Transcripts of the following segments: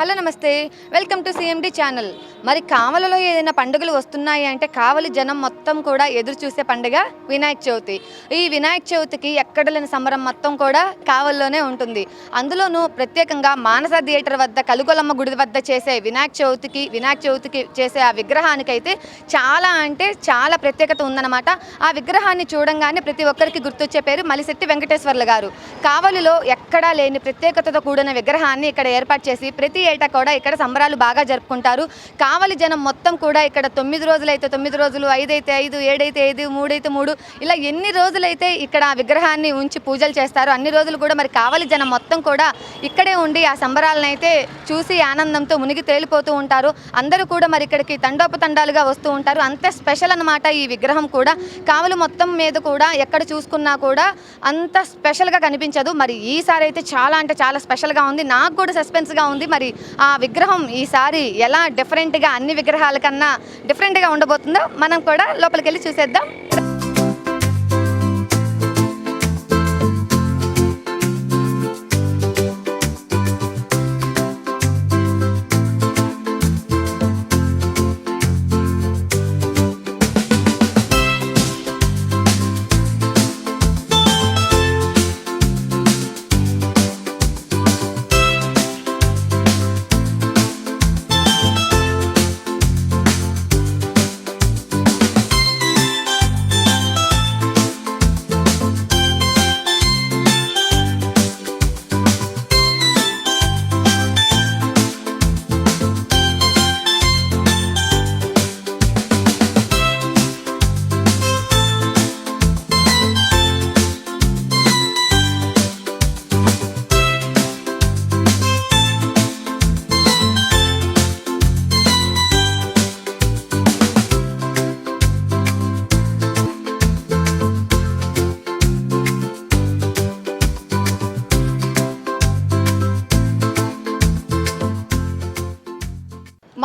Hello నమస్తే welcome to CMD channel. మరి కావలలో ఏదైనా పండుగలు వస్తున్నాయి అంటే కావలి జనం మొత్తం కూడా ఎదురు చూసే పండుగ వినాయక చవితి. ఈ వినాయక చవితికి ఎక్కడ లేని సంబరం మొత్తం కూడా కావలిలోనే ఉంటుంది. అందులోనూ ప్రత్యేకంగా మానస థియేటర్ వద్ద కలుగొలమ్మ గుడి వద్ద చేసే వినాయక చవితికి వినాయక చవితికి చేసే ఆ విగ్రహానికైతే చాలా అంటే చాలా ప్రత్యేకత ఉందన్నమాట. ఆ విగ్రహాన్ని చూడంగానే ప్రతి ఒక్కరికి గుర్తొచ్చే పేరు మలిశెట్టి వెంకటేశ్వర్లు గారు. కావలిలో ఎక్కడా లేని ప్రత్యేకతతో కూడిన విగ్రహాన్ని ఇక్కడ ఏర్పాటు చేసి ప్రతి ఏటా కూడా ఇక్కడ సంబరాలు బాగా జరుపుకుంటారు. కావలి జనం మొత్తం కూడా ఇక్కడ తొమ్మిది రోజులైతే తొమ్మిది రోజులు ఐదైతే ఐదు ఏడైతే ఐదు మూడైతే మూడు ఇలా ఎన్ని రోజులైతే ఇక్కడ ఆ విగ్రహాన్ని ఉంచి పూజలు చేస్తారో అన్ని రోజులు కూడా మరి కావలి జనం మొత్తం కూడా ఇక్కడే ఉండి ఆ సంబరాలను అయితే చూసి ఆనందంతో మునిగి తేలిపోతూ ఉంటారు. అందరూ కూడా మరి ఇక్కడికి తండోపతండాలుగా వస్తూ ఉంటారు. అంత స్పెషల్ అన్నమాట ఈ విగ్రహం కూడా. కావలి మొత్తం మీద కూడా ఎక్కడ చూసుకున్నా కూడా అంత స్పెషల్గా కనిపించదు. మరి ఈసారి అయితే చాలా అంటే చాలా స్పెషల్గా ఉంది. నాకు కూడా సస్పెన్స్గా ఉంది. మరి ఆ విగ్రహం ఈసారి ఎలా డిఫరెంట్గా అన్ని విగ్రహాల కన్నా డిఫరెంట్గా ఉండబోతుందో మనం కూడా లోపలికి వెళ్ళి చూసేద్దాం.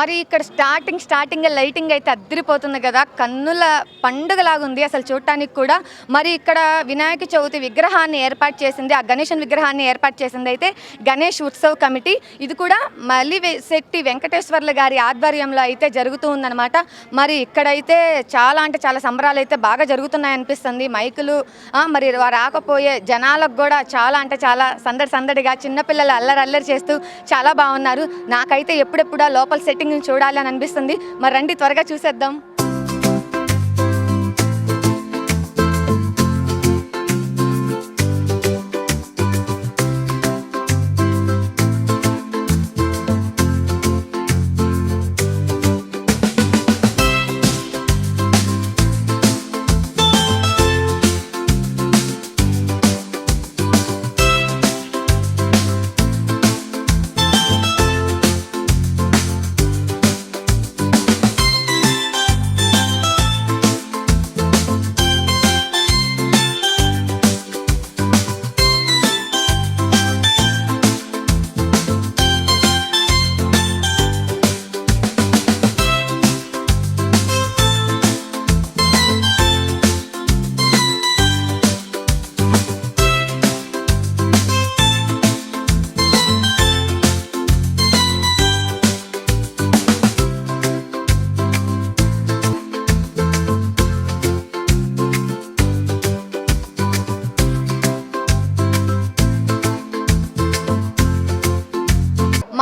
మరి ఇక్కడ స్టార్టింగ్ స్టార్టింగ్ లైటింగ్ అయితే అద్దరిపోతుంది కదా కన్నుల పండుగలాగా ఉంది అసలు చూడటానికి కూడా. మరి ఇక్కడ వినాయక చవితి విగ్రహాన్ని ఏర్పాటు చేసింది ఆ గణేషన్ విగ్రహాన్ని ఏర్పాటు చేసింది అయితే గణేష్ ఉత్సవ్ కమిటీ. ఇది కూడా మళ్ళీ శెట్టి వెంకటేశ్వర్ల గారి ఆధ్వర్యంలో అయితే జరుగుతూ ఉందన్నమాట. మరి ఇక్కడైతే చాలా అంటే చాలా సంబరాలు అయితే బాగా జరుగుతున్నాయి అనిపిస్తుంది. మైకులు మరి రాకపోయే జనాలకు కూడా చాలా అంటే చాలా సందడి సందడిగా చిన్నపిల్లలు అల్లరి అల్లరి చేస్తూ చాలా బాగున్నారు. నాకైతే ఎప్పుడెప్పుడా లోపల సెట్టింగ్ చూడాలి అని అనిపిస్తుంది. మరి రండి త్వరగా చూసేద్దాం.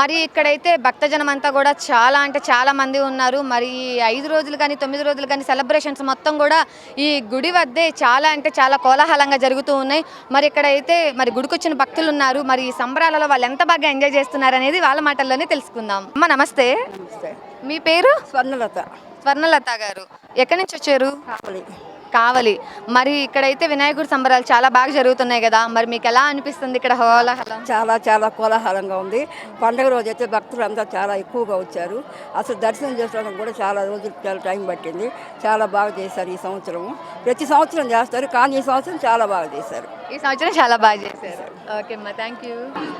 మరి ఇక్కడైతే భక్తజనం అంతా కూడా చాలా అంటే చాలా మంది ఉన్నారు. మరి ఐదు రోజులు కానీ తొమ్మిది రోజులు కానీ సెలబ్రేషన్స్ మొత్తం కూడా ఈ గుడి వద్దే చాలా అంటే చాలా కోలాహలంగా జరుగుతూ ఉన్నాయి. మరి ఇక్కడైతే మరి గుడికి వచ్చిన భక్తులు ఉన్నారు. మరి ఈ సంబరాలలో వాళ్ళు ఎంత బాగా ఎంజాయ్ చేస్తున్నారు అనేది వాళ్ళ మాటల్లోనే తెలుసుకుందాం. అమ్మ నమస్తే. మీ పేరు? స్వర్ణలత. స్వర్ణలత గారు. ఎక్కడి నుంచి వచ్చారు? కావలి. మరి ఇక్కడైతే వినాయకుడి సంబరాలు చాలా బాగా జరుగుతున్నాయి కదా. మరి మీకు ఎలా అనిపిస్తుంది ఇక్కడ హోలాహలం? చాలా చాలా కోలాహలంగా ఉంది. పండగ రోజు అయితే భక్తులు అంతా చాలా ఎక్కువగా వచ్చారు. అసలు దర్శనం చేసుకోవడానికి కూడా చాలా రోజులు చాలా టైం పట్టింది. చాలా బాగా చేశారు ఈ సంవత్సరం ప్రతి సంవత్సరం చేస్తారు కానీ ఈ సంవత్సరం చాలా బాగా చేశారు. ఈ సంవత్సరం చాలా బాగా చేశారు. ఓకే అమ్మా థ్యాంక్ యూ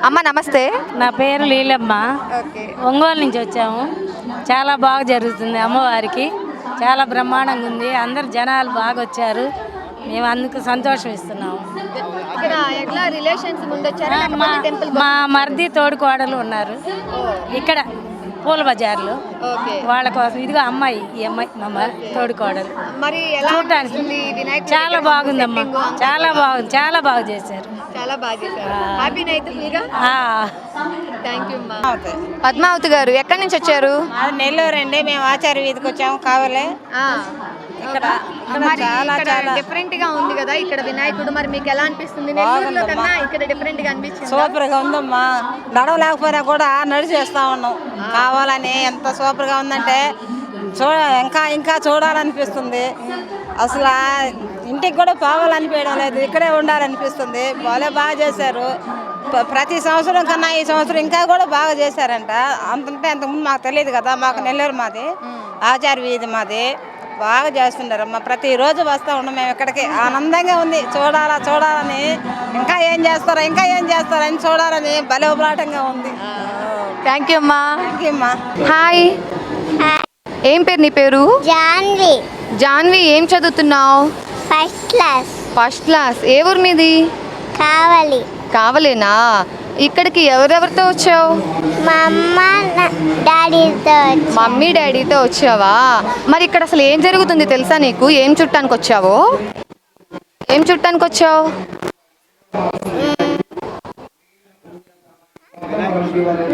అమ్మ నమస్తే. నా పేరు లీలమ్మ. ఓకే. ఒంగోలు నుంచి వచ్చాము. చాలా బాగా జరుగుతుంది అమ్మవారికి. చాలా బ్రహ్మాండంగా ఉంది. అందరు జనాలు బాగా వచ్చారు మేము అందుకు సంతోషం ఇస్తున్నాము మా లేకపోతే టెంపుల్ మా మరిది తోడుకోడలు ఉన్నారు. ఇక్కడ పూల బజార్లో. వాళ్ళ కోసం ఇదిగో అమ్మాయి ఈ అమ్మాయి మా తోడుకోడలు. చూడటానికి చాలా బాగుందమ్మా. చాలా బాగుంది చాలా బాగా చేశారు. చాలా బాగా చేశారు. హ్యాపీ అయితే ఫుల్గా ఆ. థ్యాంక్ యూ పద్మావతి గారు ఎక్కడి నుంచి వచ్చారు? అది నెల్లూరు అండి. మేము ఆచార్య వీధికి వచ్చాము కావాలి. ఆ. ఇక్కడ చాలా చాలా. డిఫరెంట్గా ఉంది కదా ఇక్కడ వినాయకుడు మరి మీకు ఎలా అనిపిస్తుంది? నెల్లూరులో కన్నా ఇక్కడ డిఫరెంట్గా అనిపించింది? సూపర్గా ఉందమ్మా నడవలేకపోయినా కూడా నడిచేస్తా ఉన్నాం. కావాలని ఎంత సూపర్గా ఉందంటే చూడ ఇంకా ఇంకా చూడాలనిపిస్తుంది. అసలు ఇంటికి కూడా పోవాలనిపించడం లేదు. ఇక్కడే ఉండాలనిపిస్తుంది. భలే బాగా చేశారు. ప్రతి సంవత్సరం కన్నా ఈ సంవత్సరం ఇంకా కూడా బాగా చేశారంట. అంతంటే అంతకుముందు మాకు తెలియదు కదా. మాకు నెల్లూరు మాది. ఆచార్య వీధి మాది. బాగా చేస్తున్నారమ్మా. ప్రతిరోజు వస్తూ ఉన్నాం మేము ఇక్కడికి ఆనందంగా ఉంది. చూడాలా చూడాలని. ఇంకా ఏం చేస్తారా ఇంకా ఏం చేస్తారని చూడాలని భలే ఉపలాటంగా ఉంది. థ్యాంక్ యూ అమ్మా. థ్యాంక్ యూ అమ్మా. హాయ్ ఏం పేరు నీ పేరు? జాన్వి. జాన్వి ఏం చదువుతున్నావు? ఫస్ట్ క్లాస్ ఫస్ట్ క్లాస్ ఏ ఊరు మీది కావాలి. కావలేనా? ఇక్కడికి ఎవరెవరితో వచ్చావు? మా అమ్మ నా డాడీతో వచ్చి. మమ్మీ డాడీతో వచ్చావా? మరి ఇక్కడ అసలు ఏం జరుగుతుంది తెలుసా నీకు? ఏం చుట్టానికి వచ్చావో? ఏం చుట్టానికి వచ్చావు?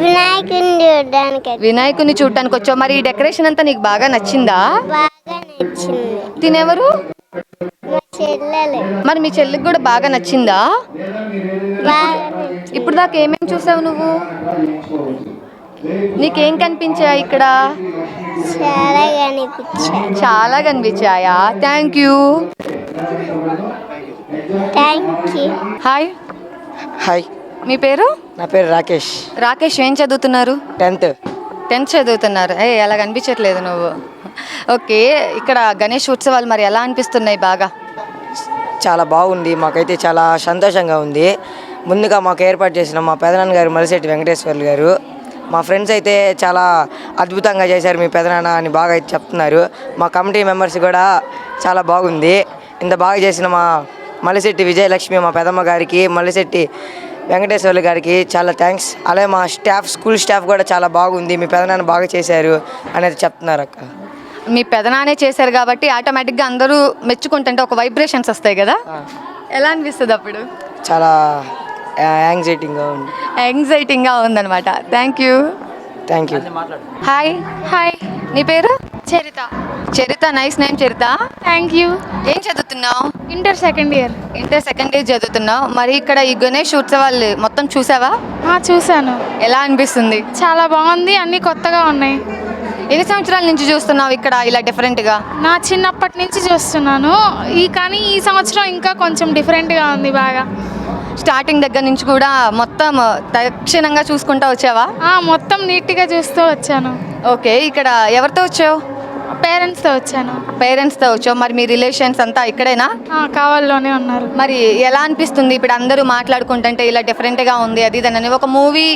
వినాయకుని చూడడానికి వచ్చి. వినాయకుని చూడటానికి వచ్చావు. మరి ఈ డెకరేషన్ అంతా నీకు బాగా నచ్చిందా? బాగా నచ్చింది. తినెవరు? చెల్లెలు. మరి మీ చెల్లికి కూడా బాగా నచ్చిందా? ఇప్పుడు దాకా ఏమేమి చూసావు నువ్వు? నీకేం కనిపించాయి ఇక్కడ? చాలా కనిపించాయి. చాలా కనిపించాయా? Thank you thank you hi hi మీ పేరు? నా పేరు రాకేష్. రాకేష్ ఏం చదువుతున్నారు? టెన్త్ టెన్త్ చదువుతున్నారు. ఏ అలా కనిపించట్లేదు నువ్వు. ఓకే ఇక్కడ గణేష్ ఉత్సవాలు మరి ఎలా అనిపిస్తున్నాయి బాగా? చాలా బాగుంది మాకైతే చాలా సంతోషంగా ఉంది. ముందుగా మాకు ఏర్పాటు చేసిన మా పెదనాన్న గారు మలిశెట్టి వెంకటేశ్వర్లు గారు మా ఫ్రెండ్స్ అయితే చాలా అద్భుతంగా చేశారు మీ పెదనాన్న అని బాగా అయితే చెప్తున్నారు. మా కమిటీ మెంబర్స్ కూడా చాలా బాగుంది. ఇంత బాగా చేసిన మా మలిశెట్టి విజయలక్ష్మి మా పెదమ్మ గారికి మలిశెట్టి వెంకటేశ్వర్లు గారికి చాలా థ్యాంక్స్ అలాగే మా స్టాఫ్ స్కూల్ స్టాఫ్ కూడా చాలా బాగుంది మీ పెదనాన్న బాగా చేశారు అనేది చెప్తున్నారు అక్క. మీ పెదనానే చేశారు కాబట్టి ఆటోమేటిక్గా అందరూ మెచ్చుకుంటుంటే ఒక వైబ్రేషన్స్ వస్తాయి కదా? ఎలా అనిపిస్తుంది అప్పుడు? చాలా యాంగ్జైటీగా ఉంది. యాంగ్జైటింగ్గా ఉందన్నమాట. Thank you thank you hi hi నీ పేరు? Charitha. Charitha nice name Charitha. Thank you ఏం చదువుతున్నావు? Inter second year inter second year చదువుతున్నావు. మరి ఇక్కడ ఈ గణేష్ ఉత్సవాలు మొత్తం చూసావా? చూశాను. ఎలా అనిపిస్తుంది? చాలా బాగుంది. అన్నీ కొత్తగా ఉన్నాయి. ఎన్ని సంవత్సరాల నుంచి చూస్తున్నావు ఇక్కడ ఇలా డిఫరెంట్గా నా చిన్నప్పటి నుంచి చూస్తున్నాను. ఈ కానీ ఈ సంవత్సరం ఇంకా కొంచెం డిఫరెంట్గా ఉంది బాగా. స్టార్టింగ్ దగ్గర నుంచి కూడా మొత్తం తక్షణంగా చూసుకుంటా వచ్చావా? ఆ, మొత్తం నీట్గా చూస్తూ వచ్చాను. ఓకే ఇక్కడ ఎవరితో వచ్చావు? పేరెంట్స్తో వచ్చాను. పేరెంట్స్తో వచ్చావు. మరి మీ రిలేషన్స్ అంతా ఇక్కడేనా? కావాల్లోనే ఉన్నారు. మరి ఎలా అనిపిస్తుంది ఇప్పుడు అందరూ మాట్లాడుకుంటుంటే ఇలా డిఫరెంట్గా ఉంది అది ఇది అని? ఒక మూవీ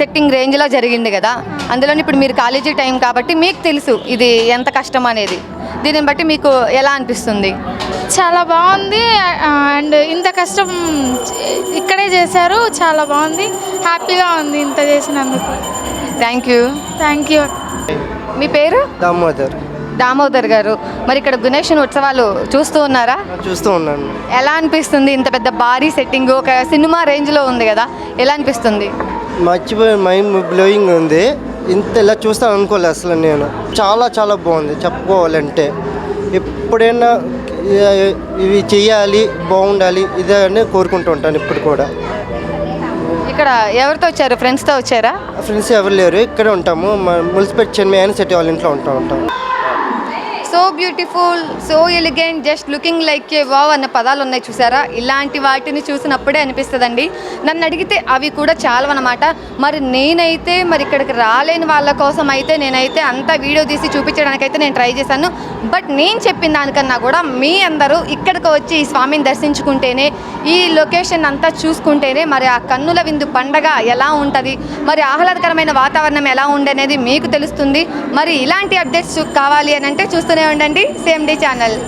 సెట్టింగ్ రేంజ్లో జరిగింది కదా. అందులో ఇప్పుడు మీరు కాలేజీ టైం కాబట్టి మీకు తెలుసు ఇది ఎంత కష్టం అనేది. దీనిని బట్టి మీకు ఎలా అనిపిస్తుంది? చాలా బాగుంది. అండ్ ఇంత కష్టం ఇక్కడే చేశారు. చాలా బాగుంది. హ్యాపీగా ఉంది ఇంత చేసినందుకు. థ్యాంక్ యూ థ్యాంక్ యూ మీ పేరు? దామోదర్. దామోదర్ గారు. మరి ఇక్కడ గణేష్ ఉత్సవాలు చూస్తూ ఉన్నారా? చూస్తూ ఉన్నాను. ఎలా అనిపిస్తుంది? ఇంత పెద్ద భారీ సెట్టింగ్ ఒక సినిమా రేంజ్లో ఉంది కదా ఎలా అనిపిస్తుంది? మర్చిపోయి మైండ్ బ్లోయింగ్ ఉంది. ఇంత ఇలా చూస్తాను అనుకోలేదు అసలు నేను. చాలా చాలా బాగుంది చెప్పుకోవాలంటే. ఎప్పుడైనా ఇవి చెయ్యాలి బాగుండాలి ఇదే అని కోరుకుంటూ ఉంటాను ఇప్పుడు కూడా. ఇక్కడ ఎవరితో వచ్చారు? ఫ్రెండ్స్తో వచ్చారా? ఫ్రెండ్స్ ఎవరు లేరు ఇక్కడే ఉంటాము. మా మున్సిపల్ చెన్నై అని సెట్టి వాళ్ళ ఇంట్లో ఉంటా ఉంటాం. So beautiful so elegant just looking like a wow అన్న పదాలు ఉన్నాయి చూసారా? ఇలాంటి వాటిని చూసినప్పుడే అనిపిస్తుందండి. నన్ను అడిగితే అవి కూడా చాలవన్నమాట. మరి నేనైతే మరి ఇక్కడికి రాలేని వాళ్ళ కోసం అయితే నేనైతే అంతా వీడియో తీసి చూపించడానికైతే నేను ట్రై చేశాను. బట్ నేను చెప్పిన దానికన్నా కూడా మీ అందరూ ఇక్కడికి వచ్చి ఈ స్వామిని దర్శించుకుంటేనే ఈ లొకేషన్ అంతా చూసుకుంటేనే మరి ఆ కన్నుల విందు పండగ ఎలా ఉంటుంది? మరి ఆహ్లాదకరమైన వాతావరణం ఎలా ఉండనేది మీకు తెలుస్తుంది. మరి ఇలాంటి అప్డేట్స్ కావాలి అని అంటే చూస్తూనే ఉండండి. Same D channel